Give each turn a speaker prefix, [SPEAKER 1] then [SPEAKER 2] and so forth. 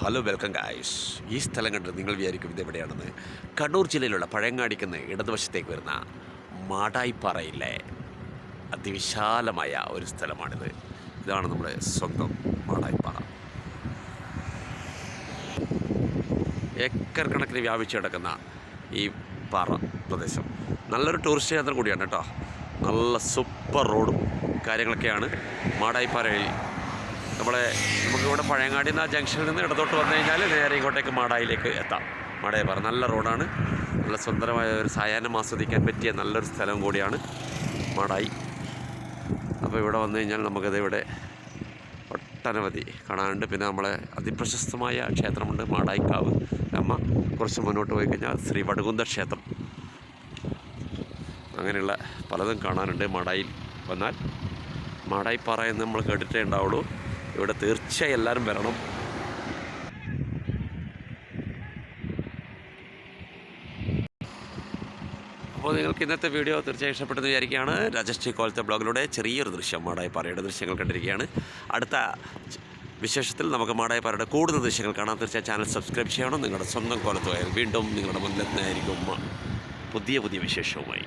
[SPEAKER 1] Hello welcome guys ഈ സ്ഥലം കണ്ട് നിങ്ങൾ വിചാരിക്കും ഇത് എവിടെയാണെന്ന്. കണ്ണൂർ ജില്ലയിലുള്ള പഴയങ്ങാടിക്കുന്ന ഇടതുവശത്തേക്ക് വരുന്ന മാടായിപ്പാറയിലെ അതിവിശാലമായ ഒരു സ്ഥലമാണിത്. ഇതാണ് നമ്മുടെ സ്വന്തം മാടായിപ്പാറ. ഏക്കർ കണക്കിന് വ്യാപിച്ചു കിടക്കുന്ന ഈ പാറ പ്രദേശം. നല്ലൊരു ടൂറിസ്റ്റ് കേന്ദ്രം കൂടിയാണ് കേട്ടോ. നല്ല സൂപ്പർ റോഡും കാര്യങ്ങളൊക്കെയാണ് മാടായിപ്പാറയിൽ നമ്മളെ നമുക്കിവിടെ പഴയങ്ങാടി എന്ന ജംഗ്ഷനിൽ നിന്ന് ഇടത്തോട്ട് വന്നു കഴിഞ്ഞാൽ നേരെ ഇങ്ങോട്ടേക്ക് മാടായിലേക്ക് എത്താം. മാടായിപ്പാറ നല്ല റോഡാണ്. നല്ല സുന്ദരമായ ഒരു സായാഹ്നം ആസ്വദിക്കാൻ പറ്റിയ നല്ലൊരു സ്ഥലം കൂടിയാണ് മാടായി. അപ്പോൾ ഇവിടെ വന്നു കഴിഞ്ഞാൽ നമുക്കത് ഇവിടെ ഒട്ടനവധി കാണാനുണ്ട്. പിന്നെ നമ്മളെ അതിപ്രശസ്തമായ ക്ഷേത്രമുണ്ട് മാടായിക്കാവ്. അമ്മ കുറച്ച് മുന്നോട്ട് പോയി കഴിഞ്ഞാൽ ശ്രീ വടുകുന്ത ക്ഷേത്രം. അങ്ങനെയുള്ള പലതും കാണാനുണ്ട് മാടായിൽ വന്നാൽ. മാടായിപ്പാറ എന്ന് നമ്മൾ കേട്ടിട്ടേ ഉണ്ടാവുള്ളൂ. ഇവിടെ തീർച്ചയായും എല്ലാവരും വരണം. അപ്പോൾ നിങ്ങൾക്ക് ഇന്നത്തെ വീഡിയോ തീർച്ചയായും ഇഷ്ടപ്പെട്ടെന്ന് വിചാരിക്കുകയാണ്. രാജശ്രീ കോലത്തെ ബ്ലോഗിലൂടെ ചെറിയൊരു ദൃശ്യം മാടായി പാറയുടെ ദൃശ്യങ്ങൾ കണ്ടിരിക്കുകയാണ്. അടുത്ത വിശേഷത്തിൽ നമുക്ക് മാടായി പാറയുടെ കൂടുതൽ ദൃശ്യങ്ങൾ കാണാൻ തീർച്ചയായും ചാനൽ സബ്സ്ക്രൈബ് ചെയ്യണം. നിങ്ങളുടെ സ്വന്തം കോലത്തുമായാൽ വീണ്ടും നിങ്ങളുടെ മുന്നിലെത്തുന്നതായിരിക്കും. പുതിയ പുതിയ വിശേഷവുമായി.